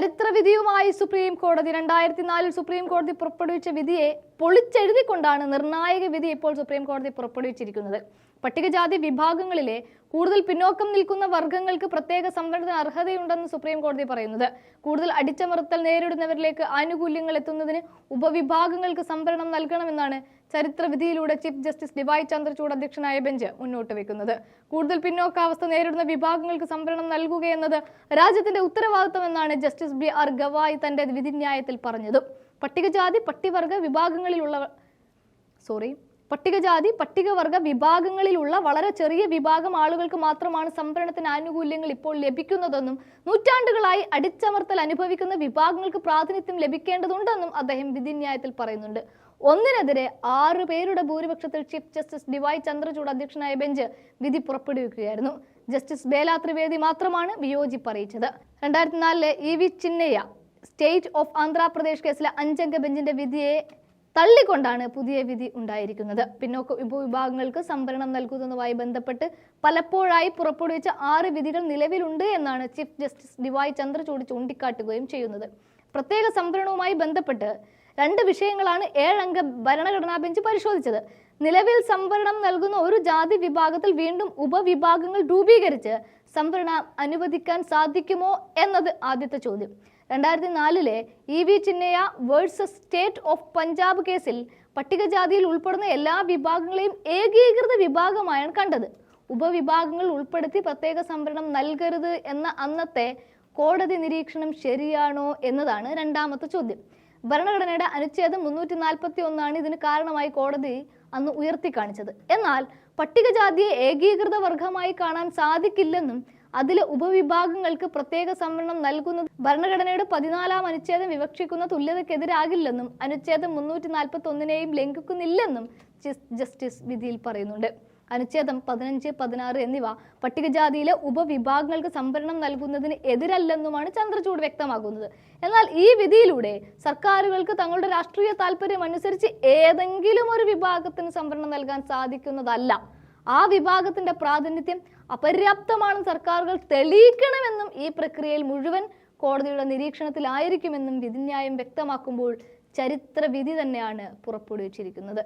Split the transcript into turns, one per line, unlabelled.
ചരിത്രവിധിയുമായി supreme കോടതി രണ്ടായിരത്തി നാലിൽ സുപ്രീം കോടതി പുറപ്പെടുവിച്ച വിധിയെ പൊളിച്ചെഴുതിക്കൊണ്ടാണ് നിർണായക വിധി ഇപ്പോൾ സുപ്രീം കോടതി പുറപ്പെടുവിച്ചിരിക്കുന്നത്. പട്ടികജാതി വിഭാഗങ്ങളിലെ കൂടുതൽ പിന്നോക്കം നിൽക്കുന്ന വർഗങ്ങൾക്ക് പ്രത്യേക സംവരണത്തിന് അർഹതയുണ്ടെന്ന് സുപ്രീം കോടതി പറയുന്നത്. കൂടുതൽ അടിച്ചമർത്തൽ നേരിടുന്നവരിലേക്ക് ആനുകൂല്യങ്ങൾ എത്തുന്നതിന് ഉപവിഭാഗങ്ങൾക്ക് സംവരണം നൽകണമെന്നാണ് ചരിത്ര വിധിയിലൂടെ ചീഫ് ജസ്റ്റിസ് ഡിവൈ ചന്ദ്രചൂഡ് അധ്യക്ഷനായ ബെഞ്ച് മുന്നോട്ട് വെക്കുന്നത്. കൂടുതൽ പിന്നോക്കാവസ്ഥ നേരിടുന്ന വിഭാഗങ്ങൾക്ക് സംവരണം നൽകുകയെന്നത് രാജ്യത്തിന്റെ ഉത്തരവാദിത്തമെന്നാണ് ജസ്റ്റിസ് ബി ആർ ഗവായ് തന്റെ വിധിന്യായത്തിൽ പറഞ്ഞത്. പട്ടികജാതി പട്ടിവർഗ വിഭാഗങ്ങളിലുള്ള സോറി പട്ടികജാതി പട്ടികവർഗ വിഭാഗങ്ങളിലുള്ള വളരെ ചെറിയ വിഭാഗം ആളുകൾക്ക് മാത്രമാണ് സംവരണത്തിന് ആനുകൂല്യങ്ങൾ ഇപ്പോൾ ലഭിക്കുന്നതെന്നും നൂറ്റാണ്ടുകളായി അടിച്ചമർത്തൽ അനുഭവിക്കുന്ന വിഭാഗങ്ങൾക്ക് പ്രാതിനിധ്യം ലഭിക്കേണ്ടതുണ്ടെന്നും അദ്ദേഹം വിധിന്യായത്തിൽ പറയുന്നുണ്ട്. ഒന്നിനെതിരെ ആറ് പേരുടെ ഭൂരിപക്ഷത്തിൽ ചീഫ് ജസ്റ്റിസ് ഡിവൈ ചന്ദ്രചൂഡ് അധ്യക്ഷനായ ബെഞ്ച് വിധി പുറപ്പെടുവിക്കുകയായിരുന്നു. ജസ്റ്റിസ് ബേല ത്രിവേദി മാത്രമാണ് വിയോജിപ്പ് അറിയിച്ചത് രണ്ടായിരത്തി നാലിലെ E V Chinnaiah state of Andhra Pradesh കേസിലെ അഞ്ചംഗ ബെഞ്ചിന്റെ വിധിയെ തള്ളിക്കൊണ്ടാണ് പുതിയ വിധി ഉണ്ടായിരിക്കുന്നത്. പിന്നോക്ക ഉപവിഭാഗങ്ങൾക്ക് സംവരണം നൽകുന്നതുമായി ബന്ധപ്പെട്ട് പലപ്പോഴായി പുറപ്പെടുവിച്ച ആറ് വിധികൾ നിലവിലുണ്ട് എന്നാണ് ചീഫ് ജസ്റ്റിസ് ഡിവായ് ചന്ദ്രചൂഡ് ചൂണ്ടിക്കാട്ടുകയും ചെയ്യുന്നത്. പ്രത്യേക സംവരണവുമായി ബന്ധപ്പെട്ട് രണ്ട് വിഷയങ്ങളാണ് ഏഴംഗ ഭരണഘടനാ ബെഞ്ച് പരിശോധിച്ചത്. നിലവിൽ സംവരണം നൽകുന്ന ഒരു ജാതി വിഭാഗത്തിൽ വീണ്ടും ഉപവിഭാഗങ്ങൾ രൂപീകരിച്ച് സംവരണം അനുവദിക്കാൻ സാധിക്കുമോ എന്നത് ആദ്യത്തെ ചോദ്യം. രണ്ടായിരത്തി നാലിലെ E V Chinnaiah versus state of Punjab കേസിൽ പട്ടികജാതിയിൽ ഉൾപ്പെടുന്ന എല്ലാ വിഭാഗങ്ങളെയും ഏകീകൃത വിഭാഗമായാണ് കണ്ടത്. ഉപവിഭാഗങ്ങൾ ഉൾപ്പെടുത്തി പ്രത്യേക സംവരണം നൽകരുത് എന്ന അന്നത്തെ കോടതി നിരീക്ഷണം ശരിയാണോ എന്നതാണ് രണ്ടാമത്തെ ചോദ്യം. ഭരണഘടനയുടെ അനുച്ഛേദം മുന്നൂറ്റി നാൽപ്പത്തി ഒന്നാണ് ഇതിന് കാരണമായി കോടതി അന്ന് ഉയർത്തി കാണിച്ചത്. എന്നാൽ പട്ടികജാതിയെ ഏകീകൃത വർഗമായി കാണാൻ സാധിക്കില്ലെന്നും അതിലെ ഉപവിഭാഗങ്ങൾക്ക് പ്രത്യേക സംവരണം നൽകുന്നത് ഭരണഘടനയുടെ പതിനാലാം അനുച്ഛേദം വിവക്ഷിക്കുന്ന തുല്യതക്കെതിരാകില്ലെന്നും അനുച്ഛേദം മുന്നൂറ്റി നാൽപ്പത്തി ഒന്നിനെയും ലംഘിക്കുന്നില്ലെന്നും ജസ്റ്റിസ് വിധിയിൽ പറയുന്നുണ്ട്. അനുച്ഛേദം പതിനഞ്ച് പതിനാറ് എന്നിവ പട്ടികജാതിയിലെ ഉപവിഭാഗങ്ങൾക്ക് സംവരണം നൽകുന്നതിന് എതിരല്ലെന്നുമാണ് ചന്ദ്രചൂഡ് വ്യക്തമാക്കുന്നത്. എന്നാൽ ഈ വിധിയിലൂടെ സർക്കാരുകൾക്ക് തങ്ങളുടെ രാഷ്ട്രീയ താല്പര്യം അനുസരിച്ച് ഏതെങ്കിലും ഒരു വിഭാഗത്തിന് സംവരണം നൽകാൻ സാധിക്കുന്നതല്ല. ആ വിഭാഗത്തിന്റെ പ്രാതിനിധ്യം അപര്യാപ്തമാണെന്ന് സർക്കാരുകൾ തെളിയിക്കണമെന്നും ഈ പ്രക്രിയയിൽ മുഴുവൻ കോടതിയുടെ നിരീക്ഷണത്തിലായിരിക്കുമെന്നും വിധിന്യായം വ്യക്തമാക്കുമ്പോൾ ചരിത്ര വിധി തന്നെയാണ് പുറപ്പെടുവിച്ചിരിക്കുന്നത്.